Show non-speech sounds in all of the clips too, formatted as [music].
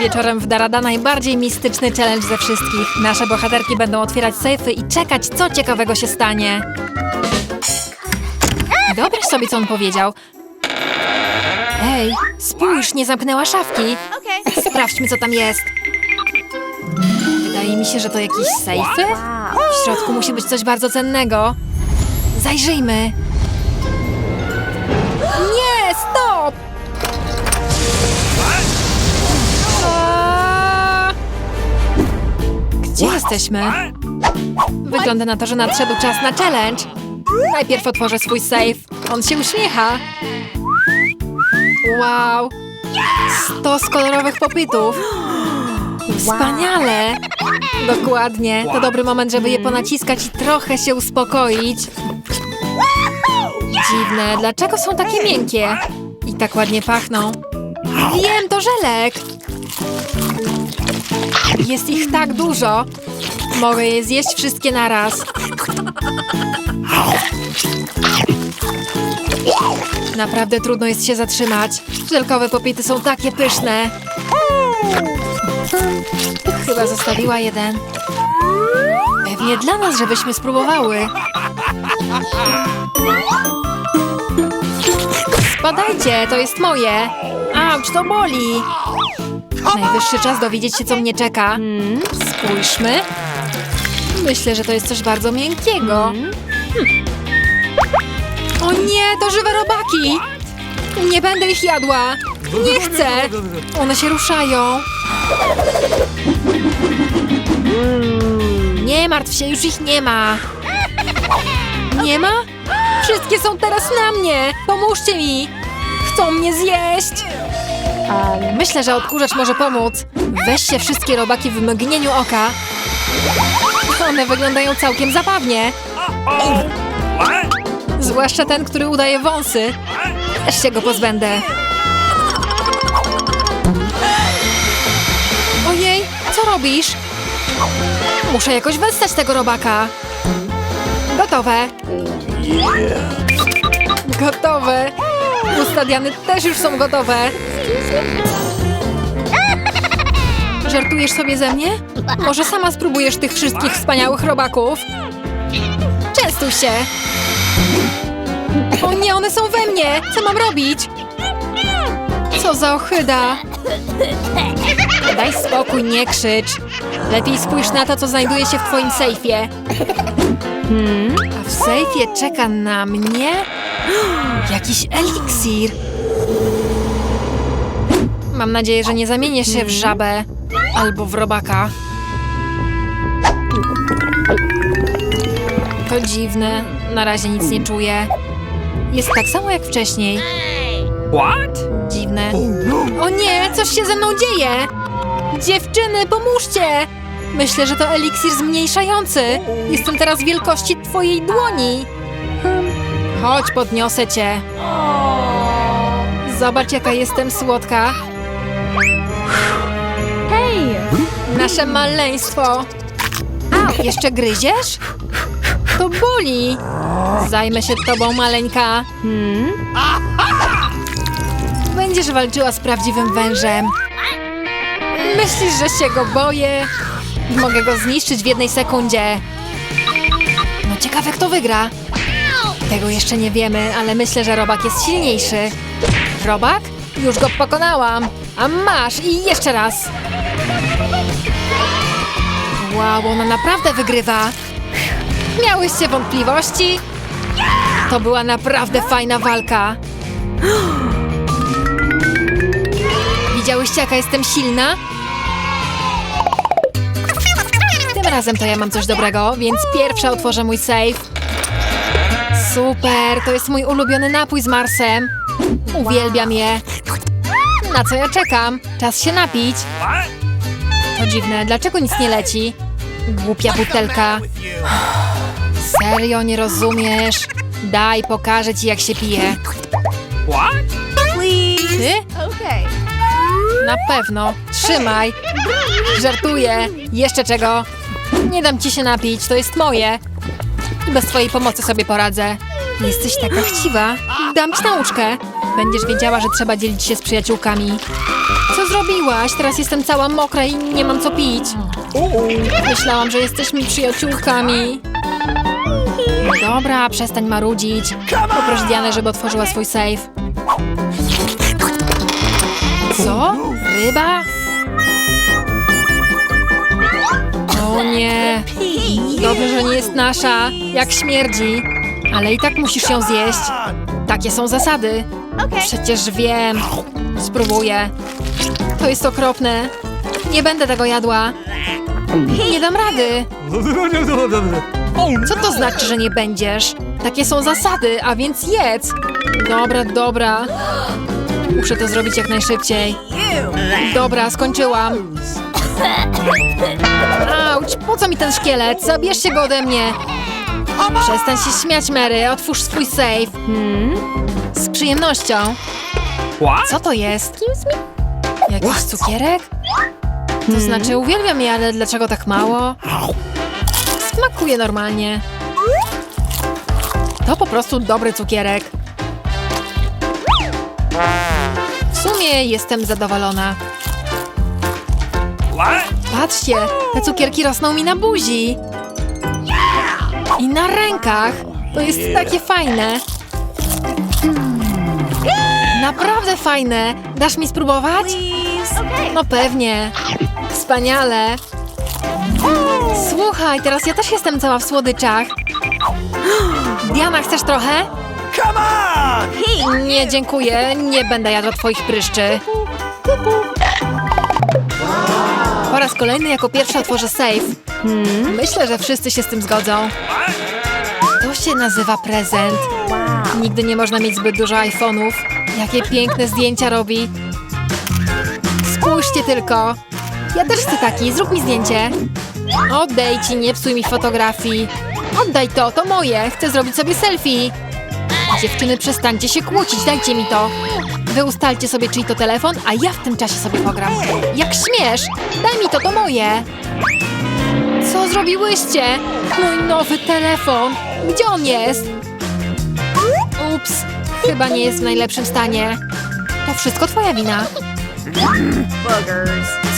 wieczorem w Darada najbardziej mistyczny challenge ze wszystkich. Nasze bohaterki będą otwierać sejfy i czekać, co ciekawego się stanie. Dobierz sobie, co on powiedział. Ej, spójrz, nie zamknęła szafki. Sprawdźmy, co tam jest. Wydaje mi się, że to jakieś sejfy. W środku musi być coś bardzo cennego. Zajrzyjmy. Nie, stop! Gdzie jesteśmy? Wygląda na to, że nadszedł czas na challenge. Najpierw otworzę swój safe. On się uśmiecha. Wow! Stos kolorowych popytów. Wspaniale! Dokładnie. To dobry moment, żeby je ponaciskać i trochę się uspokoić. Dziwne, dlaczego są takie miękkie? I tak ładnie pachną. Wiem, to żelek! Jest ich tak dużo. Mogę je zjeść wszystkie naraz. Naprawdę trudno jest się zatrzymać. Żelkowe popity są takie pyszne. Chyba zostawiła jeden. Pewnie dla nas, żebyśmy spróbowały. Spadajcie, to jest moje. Auć, to boli. Najwyższy czas dowiedzieć się, co mnie czeka. Spójrzmy. Myślę, że to jest coś bardzo miękkiego. Hmm. O nie, to żywe robaki! Nie będę ich jadła! Nie chcę! One się ruszają. Nie martw się, już ich nie ma. Nie ma? Wszystkie są teraz na mnie! Pomóżcie mi! Chcą mnie zjeść! Myślę, że odkurzacz może pomóc. Weź się wszystkie robaki w mgnieniu oka. One wyglądają całkiem zabawnie. Zwłaszcza ten, który udaje wąsy. Też się go pozbędę. Ojej, co robisz? Muszę jakoś wystać tego robaka. Gotowe. Gotowe. Ustadiany też już są gotowe. Żartujesz sobie ze mnie? Może sama spróbujesz tych wszystkich wspaniałych robaków? Częstuj się. O nie, one są we mnie! Co mam robić? Co za ochyda! Daj spokój, nie krzycz. Lepiej spójrz na to, co znajduje się w twoim sejfie. Hmm? A w sejfie czeka na mnie [gasps] jakiś eliksir. Mam nadzieję, że nie zamienię się w żabę albo w robaka. To dziwne. Na razie nic nie czuję. Jest tak samo jak wcześniej. What? Dziwne. O nie, coś się ze mną dzieje! Dziewczyny, pomóżcie! Myślę, że to eliksir zmniejszający. Jestem teraz wielkości twojej dłoni. Chodź, podniosę cię. Zobacz, jaka jestem słodka. Hej! Nasze maleństwo. Jeszcze gryziesz? To boli. Zajmę się tobą, maleńka. Będziesz walczyła z prawdziwym wężem. Myślisz, że się go boję? Mogę go zniszczyć w jednej sekundzie. No ciekawe, kto wygra. Tego jeszcze nie wiemy, ale myślę, że robak jest silniejszy. Robak? Już go pokonałam. A masz i jeszcze raz. Wow, ona naprawdę wygrywa. Miałyście wątpliwości? To była naprawdę fajna walka. [gasps] Widziałyście, jaka jestem silna? Tym razem to ja mam coś dobrego, więc pierwsza otworzę mój safe. Super, to jest mój ulubiony napój z Marsem. Uwielbiam je. Na co ja czekam? Czas się napić. To dziwne, dlaczego nic nie leci? Głupia butelka. Serio, nie rozumiesz? Daj, pokażę ci, jak się pije. Ty? Na pewno. Trzymaj. Żartuję. Jeszcze czego? Nie dam ci się napić, to jest moje. Bez twojej pomocy sobie poradzę. Jesteś taka chciwa. Dam ci nauczkę. Będziesz wiedziała, że trzeba dzielić się z przyjaciółkami. Co zrobiłaś? Teraz jestem cała mokra i nie mam co pić. Myślałam, że jesteśmy przyjaciółkami. Dobra, przestań marudzić. Poproś Dianę, żeby otworzyła swój safe. Co? Ryba? O nie. Dobrze, że nie jest nasza. Jak śmierdzi. Ale i tak musisz ją zjeść. Takie są zasady. Przecież wiem. Spróbuję. To jest okropne. Nie będę tego jadła. Nie dam rady. Co to znaczy, że nie będziesz? Takie są zasady, a więc jedz. Dobra, dobra. Muszę to zrobić jak najszybciej. Dobra, skończyłam. Auć, po co mi ten szkielet? Zabierzcie go ode mnie. Przestań się śmiać, Mary. Otwórz swój safe. Hmm? Z przyjemnością. What? Co to jest? Jakiś cukierek? To znaczy, uwielbiam je, ale dlaczego tak mało? Smakuje normalnie. To po prostu dobry cukierek. W sumie jestem zadowolona. Patrzcie, te cukierki rosną mi na buzi. I na rękach. To jest takie fajne. Naprawdę fajne. Dasz mi spróbować? No pewnie. Wspaniale. Słuchaj, teraz ja też jestem cała w słodyczach. [gasps] Diana, chcesz trochę? Nie, dziękuję. Nie będę jadła twoich pryszczy. Po raz kolejny jako pierwsza otworzę safe. Myślę, że wszyscy się z tym zgodzą. To się nazywa prezent. Nigdy nie można mieć zbyt dużo iPhone'ów. Jakie piękne zdjęcia robi. Spójrzcie tylko. Ja też chcę taki. Zrób mi zdjęcie. Odejdź i nie psuj mi fotografii. Oddaj to, to moje. Chcę zrobić sobie selfie. Dziewczyny, przestańcie się kłócić, dajcie mi to. Wy ustalcie sobie, czyj to telefon, a ja w tym czasie sobie pogram. Jak śmiesz? Daj mi to, to moje. Co zrobiłyście? Mój nowy telefon. Gdzie on jest? Ups, chyba nie jest w najlepszym stanie. To wszystko twoja wina.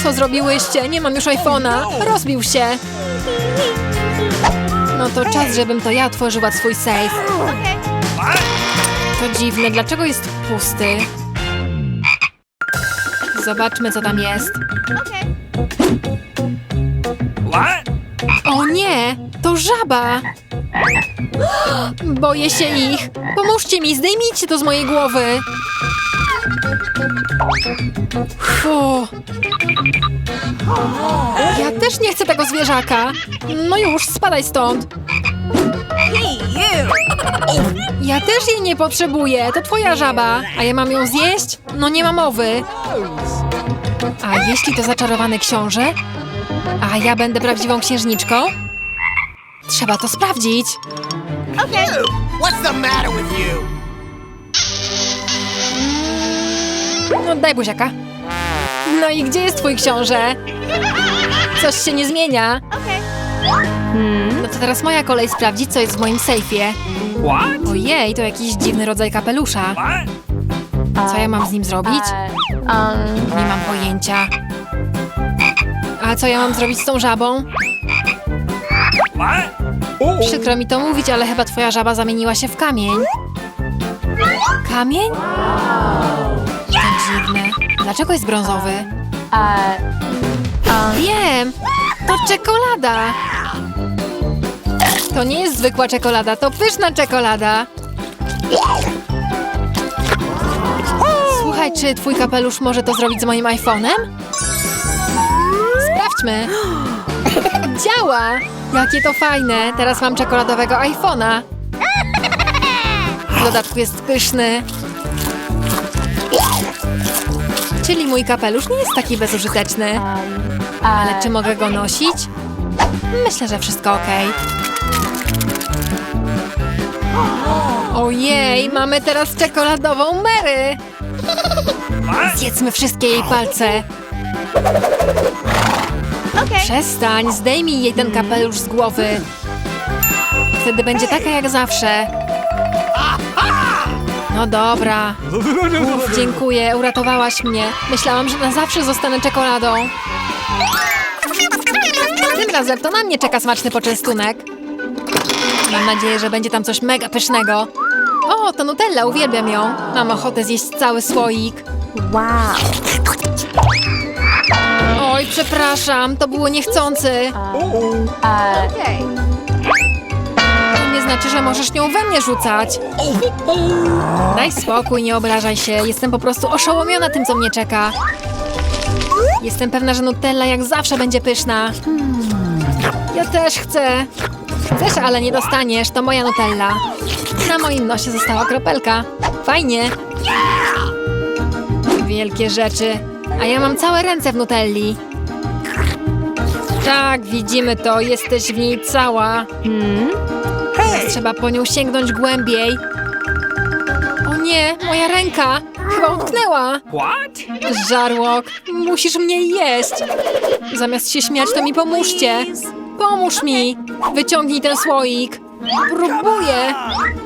Co zrobiłyście? Nie mam już iPhone'a. Rozbił się. No to czas, żebym to ja otworzyła swój safe. To dziwne, dlaczego jest pusty? Zobaczmy, co tam jest. What? O nie, to żaba! Boję się ich. Pomóżcie mi, zdejmijcie to z mojej głowy. Fu. Ja też nie chcę tego zwierzaka. No już, spadaj stąd. Ja też jej nie potrzebuję. To twoja żaba. A ja mam ją zjeść? No nie ma mowy. A jeśli to zaczarowany książę? A ja będę prawdziwą księżniczką? Trzeba to sprawdzić. What's the matter with you? No daj buziaka. No i gdzie jest twój książę? Coś się nie zmienia. No to teraz moja kolej sprawdzić, co jest w moim sejfie. What? Ojej, to jakiś dziwny rodzaj kapelusza. What? Co ja mam z nim zrobić? Nie mam pojęcia. A co ja mam zrobić z tą żabą? Przykro mi to mówić, ale chyba twoja żaba zamieniła się w kamień. Kamień? To dziwne. Dlaczego jest brązowy? Wiem! To czekolada! To nie jest zwykła czekolada, to pyszna czekolada! Słuchaj, czy twój kapelusz może to zrobić z moim iPhone'em? Sprawdźmy! Działa! Jakie to fajne! Teraz mam czekoladowego iPhone'a. W dodatku jest pyszny. Czyli mój kapelusz nie jest taki bezużyteczny. Ale czy mogę go nosić? Myślę, że wszystko ok. Ojej, mamy teraz czekoladową Mary! Zjedzmy wszystkie jej palce. Przestań, zdejmij jej ten kapelusz z głowy. Wtedy będzie taka jak zawsze. No dobra. Uf, dziękuję, uratowałaś mnie. Myślałam, że na zawsze zostanę czekoladą. Tym razem to na mnie czeka smaczny poczęstunek. Mam nadzieję, że będzie tam coś mega pysznego. O, to Nutella, uwielbiam ją. Mam ochotę zjeść cały słoik. Wow. Oj, przepraszam, to było niechcący. To nie znaczy, że możesz nią we mnie rzucać. Daj spokój, nie obrażaj się. Jestem po prostu oszołomiona tym, co mnie czeka. Jestem pewna, że Nutella jak zawsze będzie pyszna. Ja też chcę. Chcesz, ale nie dostaniesz. To moja Nutella. Na moim nosie została kropelka. Fajnie. Wielkie rzeczy. A ja mam całe ręce w Nutelli. Tak, widzimy to. Jesteś w niej cała. Teraz trzeba po nią sięgnąć głębiej. O nie, moja ręka! Chyba utknęła! What? Żarłok, musisz mnie jeść! Zamiast się śmiać, to mi pomóżcie! Pomóż mi! Wyciągnij ten słoik! Próbuję!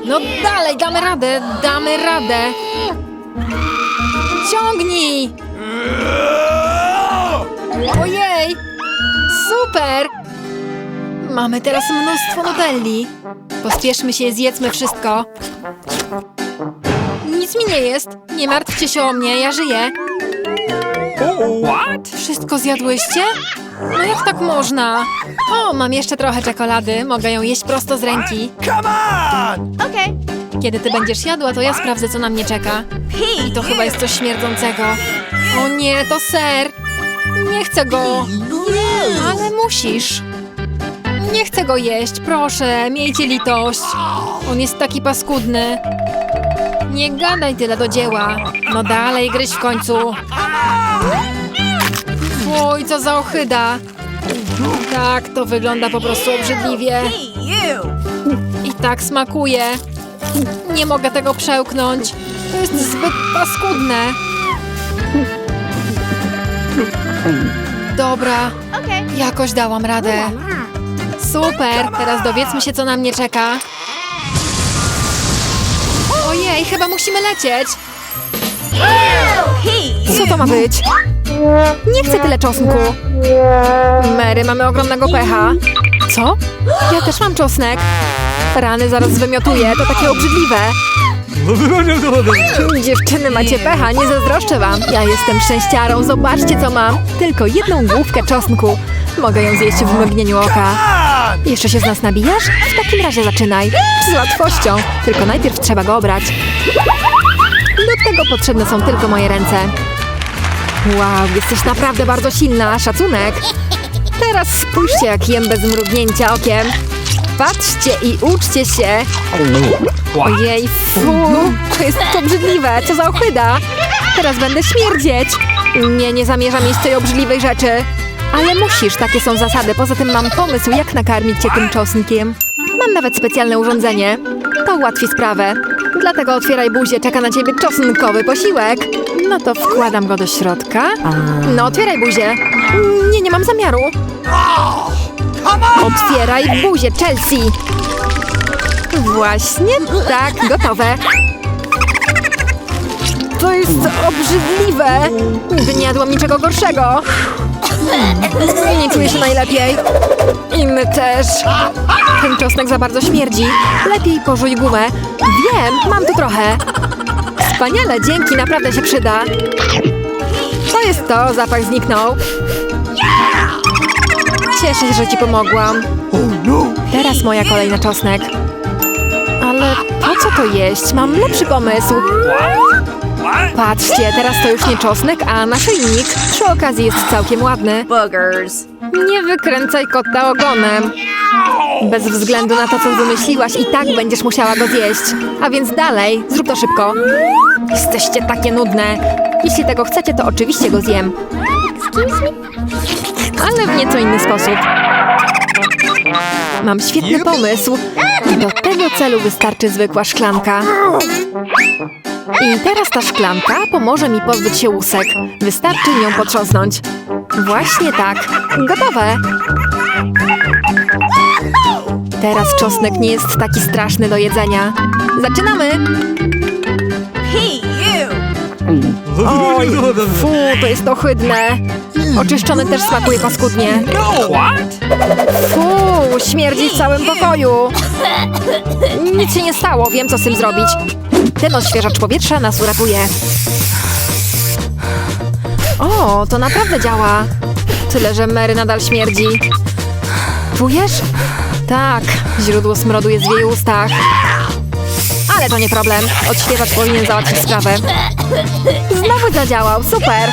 No dalej, damy radę, damy radę! Ciągnij! Ojej! Super! Mamy teraz mnóstwo nutelli. Pospieszmy się, zjedzmy wszystko. Nic mi nie jest. Nie martwcie się o mnie, ja żyję. What? Wszystko zjadłyście? No jak tak można? O, mam jeszcze trochę czekolady. Mogę ją jeść prosto z ręki. Come on! Okay. Kiedy ty będziesz jadła, to ja sprawdzę, co na mnie czeka. I to chyba jest coś śmierdzącego. O nie, to ser. Nie chcę go. Ale musisz. Nie chcę go jeść, proszę, miejcie litość. On jest taki paskudny. Nie gadaj tyle do dzieła. No dalej, gryź w końcu. Oj, co za ochyda. Tak, to wygląda po prostu obrzydliwie. I tak smakuje. Nie mogę tego przełknąć. To jest zbyt paskudne. Dobra, jakoś dałam radę. Super, teraz dowiedzmy się, co na mnie czeka. Ojej, chyba musimy lecieć. Co to ma być? Nie chcę tyle czosnku. Mary, mamy ogromnego pecha. Co? Ja też mam czosnek. Rany zaraz wymiotuję, to takie obrzydliwe. Dziewczyny, macie pecha, nie zazdroszczę wam. Ja jestem szczęściarą, zobaczcie co mam. Tylko jedną główkę czosnku. Mogę ją zjeść w mgnieniu oka. Jeszcze się z nas nabijasz? W takim razie zaczynaj. Z łatwością. Tylko najpierw trzeba go obrać. Do tego potrzebne są tylko moje ręce. Wow, jesteś naprawdę bardzo silna. Szacunek. Teraz spójrzcie, jak jem bez mrugnięcia okiem. Patrzcie i uczcie się. Ojej, fu, to jest obrzydliwe, co za ochyda. Teraz będę śmierdzieć. Nie, nie zamierzam jeść tej obrzydliwej rzeczy. Ale musisz, takie są zasady. Poza tym mam pomysł, jak nakarmić cię tym czosnkiem. Mam nawet specjalne urządzenie. To ułatwi sprawę. Dlatego otwieraj buzię, czeka na ciebie czosnkowy posiłek. No to wkładam go do środka. No, otwieraj buzię. Nie, nie mam zamiaru. Otwieraj buzię, Chelsea! Właśnie tak, gotowe. To jest obrzydliwe. Nigdy nie jadłam niczego gorszego. Nie czuję się najlepiej. I my też. Ten czosnek za bardzo śmierdzi. Lepiej pożuj gumę. Wiem, mam tu trochę. Wspaniale, dzięki, naprawdę się przyda. To jest to, zapach zniknął. Cieszę się, że ci pomogłam. Teraz moja kolej na czosnek. Ale po co to jeść? Mam lepszy pomysł. Patrzcie, teraz to już nie czosnek, a naszyjnik. Przy okazji jest całkiem ładny. Boogers. Nie wykręcaj kota ogonem. Bez względu na to, co wymyśliłaś, i tak będziesz musiała go zjeść. A więc dalej, zrób to szybko. Jesteście takie nudne. Jeśli tego chcecie, to oczywiście go zjem. Ale w nieco inny sposób. Mam świetny pomysł. Do tego celu wystarczy zwykła szklanka. I teraz ta szklanka pomoże mi pozbyć się łusek. Wystarczy nią potrząsnąć. Właśnie tak. Gotowe. Teraz czosnek nie jest taki straszny do jedzenia. Zaczynamy! Oj, fu, to jest ohydne. Oczyszczony też smakuje paskudnie. What? Fu, śmierdzi w całym pokoju. Nic się nie stało, wiem co z tym zrobić. Ten odświeżacz powietrza nas uratuje. O, to naprawdę działa. Tyle, że Mary nadal śmierdzi. Czujesz? Tak, źródło smrodu jest w jej ustach. Ale to nie problem. Odświeżacz powinien załatwić sprawę. Znowu zadziałał, super!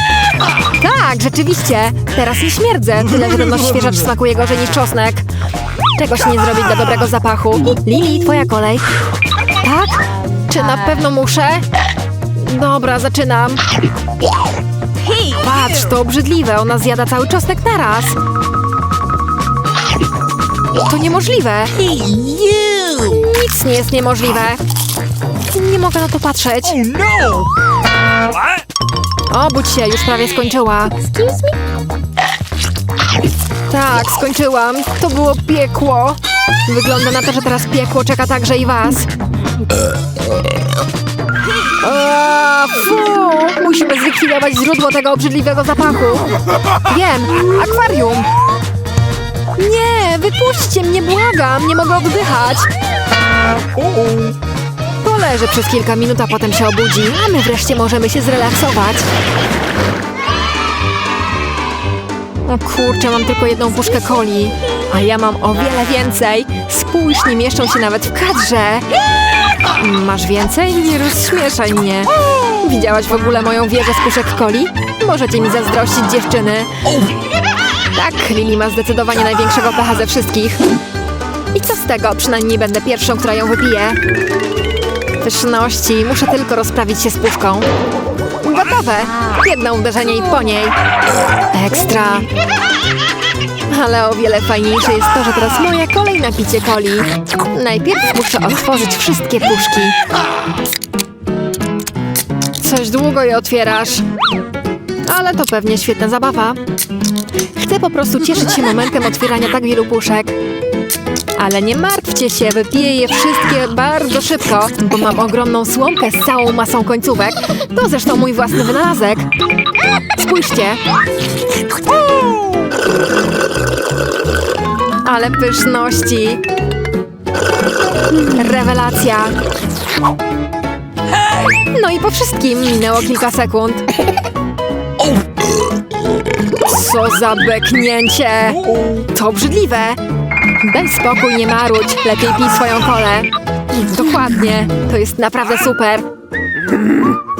Tak, rzeczywiście. Teraz nie śmierdzę. Tyle, że ten odświeżacz smakuje gorzej niż czosnek. Czegoś nie zrobić dla dobrego zapachu. Lili, twoja kolej. Tak? Czy na pewno muszę? Dobra, zaczynam. Patrz, to obrzydliwe. Ona zjada cały czosnek naraz. To niemożliwe. Nic nie jest niemożliwe. Nie mogę na to patrzeć. No! What? Obudź się, już prawie skończyła. Tak, skończyłam. To było piekło. Wygląda na to, że teraz piekło czeka także i was. Fu! Musimy zlikwidować źródło tego obrzydliwego zapachu. Wiem, akwarium. Nie, wypuśćcie mnie, błagam, nie mogę oddychać. Poleży przez kilka minut, a potem się obudzi, a my wreszcie możemy się zrelaksować. O kurczę, mam tylko jedną puszkę coli, a ja mam o wiele więcej. Spójrz, nie mieszczą się nawet w kadrze. Masz więcej? Nie rozśmieszaj mnie. Widziałaś w ogóle moją wieżę z puszek coli? Możecie mi zazdrościć dziewczyny. Tak, Lili ma zdecydowanie największego pecha ze wszystkich. I co z tego? Przynajmniej będę pierwszą, która ją wypije. Pyszności, muszę tylko rozprawić się z puszką. Gotowe! Jedno uderzenie i po niej. Ekstra. Ale o wiele fajniejsze jest to, że teraz moja kolej na picie coli. Najpierw muszę otworzyć wszystkie puszki. Coś długo je otwierasz. Ale to pewnie świetna zabawa. Chcę po prostu cieszyć się momentem otwierania tak wielu puszek. Ale nie martwcie się, wypiję je wszystkie bardzo szybko, bo mam ogromną słomkę z całą masą końcówek. To zresztą mój własny wynalazek. Spójrzcie. Ale pyszności. Rewelacja. No i po wszystkim minęło kilka sekund. Co za beknięcie! To obrzydliwe! Daj spokój, nie marudź. Lepiej pij swoją kolę. Dokładnie. To jest naprawdę super.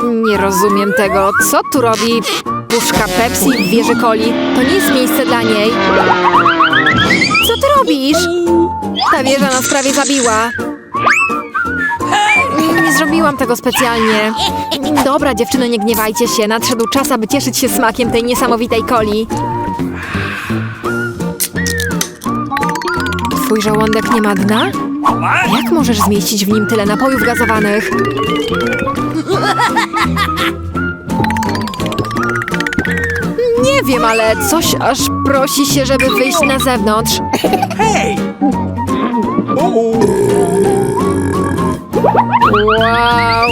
Nie rozumiem tego. Co tu robi puszka Pepsi w wieży coli? To nie jest miejsce dla niej. Co ty robisz? Ta wieża nas prawie zabiła. Zrobiłam tego specjalnie. Dobra, dziewczyny, nie gniewajcie się. Nadszedł czas, aby cieszyć się smakiem tej niesamowitej coli. Twój żołądek nie ma dna? Jak możesz zmieścić w nim tyle napojów gazowanych? Nie wiem, ale coś aż prosi się, żeby wyjść na zewnątrz. Hey! Wow!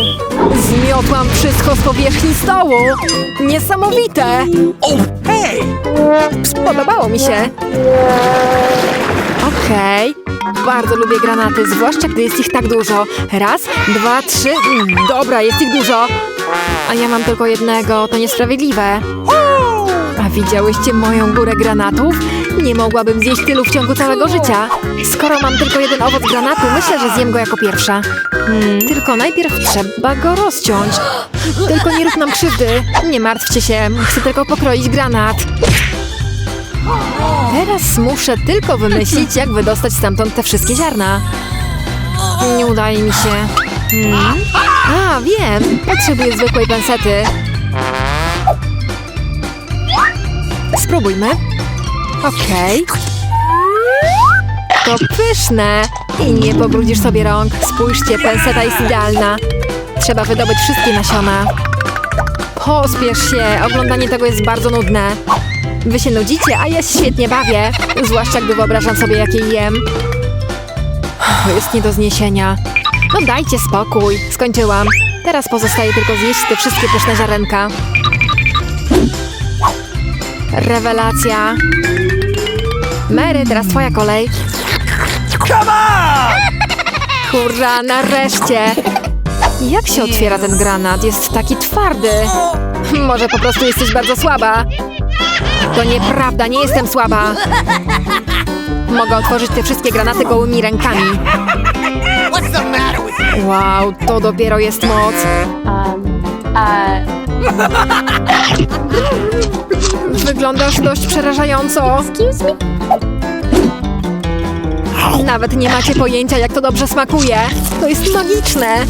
Zmiotłam wszystko z powierzchni stołu! Niesamowite! Hey! Spodobało mi się. Okej. Bardzo lubię granaty, zwłaszcza gdy jest ich tak dużo. Raz, dwa, trzy. Mm, Dobra, jest ich dużo. A ja mam tylko jednego, to niesprawiedliwe. A widziałyście moją górę granatów? Nie mogłabym zjeść tylu w ciągu całego życia. Skoro mam tylko jeden owoc granatu, myślę, że zjem go jako pierwsza. Hmm, tylko najpierw trzeba go rozciąć. Tylko nie rób nam krzywdy. Nie martwcie się, chcę tylko pokroić granat. Teraz muszę tylko wymyślić, jak wydostać stamtąd te wszystkie ziarna. Nie udaje mi się. Hmm? A, wiem. Potrzebuję zwykłej pensety. Spróbujmy. Okej. To pyszne. I nie pobrudzisz sobie rąk. Spójrzcie, penseta jest idealna. Trzeba wydobyć wszystkie nasiona. Pospiesz się. Oglądanie tego jest bardzo nudne. Wy się nudzicie, a ja się świetnie bawię. Zwłaszcza gdy wyobrażam sobie, jakie jem. To jest nie do zniesienia. No dajcie spokój. Skończyłam. Teraz pozostaje tylko zjeść te wszystkie pyszne ziarenka. Rewelacja. Mary, teraz twoja kolej. Come on! Hurra, nareszcie! Jak się otwiera ten granat? Jest taki twardy. Może po prostu jesteś bardzo słaba. To nieprawda, nie jestem słaba. Mogę otworzyć te wszystkie granaty gołymi rękami. Wow, to dopiero jest moc. Wyglądasz dość przerażająco. Nawet nie macie pojęcia, jak to dobrze smakuje. To jest magiczne.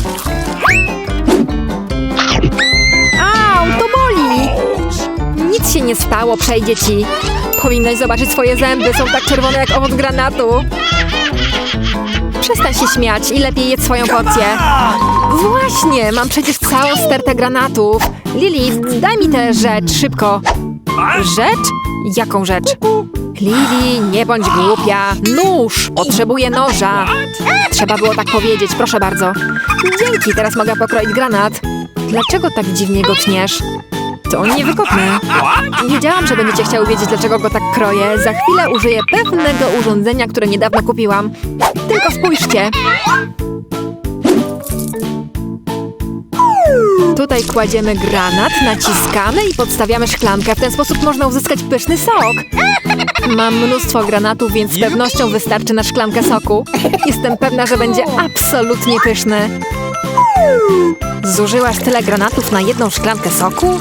Au, to boli. Nic się nie stało, przejdzie ci. Powinnaś zobaczyć swoje zęby, są tak czerwone jak owoc granatu. Przestań się śmiać i lepiej jedz swoją porcję. Właśnie, mam przecież całą stertę granatów. Lili, daj mi tę rzecz, szybko. Rzecz? Jaką rzecz? Lili, nie bądź głupia. Nóż! Potrzebuję noża. Trzeba było tak powiedzieć, proszę bardzo. Dzięki, teraz mogę pokroić granat. Dlaczego tak dziwnie go tniesz? To niewygodne. Wiedziałam, że będziecie chciały wiedzieć, dlaczego go tak kroję. Za chwilę użyję pewnego urządzenia, które niedawno kupiłam. Tylko spójrzcie. Tutaj kładziemy granat, naciskamy i podstawiamy szklankę. W ten sposób można uzyskać pyszny sok. Mam mnóstwo granatów, więc z pewnością wystarczy na szklankę soku. Jestem pewna, że będzie absolutnie pyszny. Zużyłaś tyle granatów na jedną szklankę soku?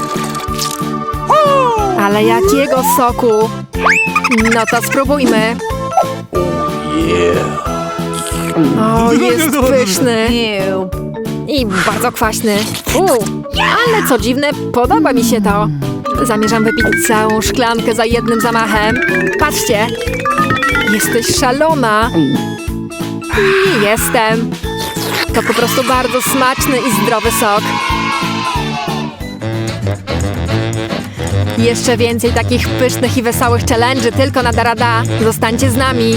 Ale jakiego soku? No to spróbujmy. O, jest [laughs] pyszny. I bardzo kwaśny. U, ale co dziwne, podoba mi się to. Zamierzam wypić całą szklankę za jednym zamachem. Patrzcie. Jesteś szalona. I jestem. To po prostu bardzo smaczny i zdrowy sok. Jeszcze więcej takich pysznych i wesołych challenge'y tylko na Darada. Zostańcie z nami.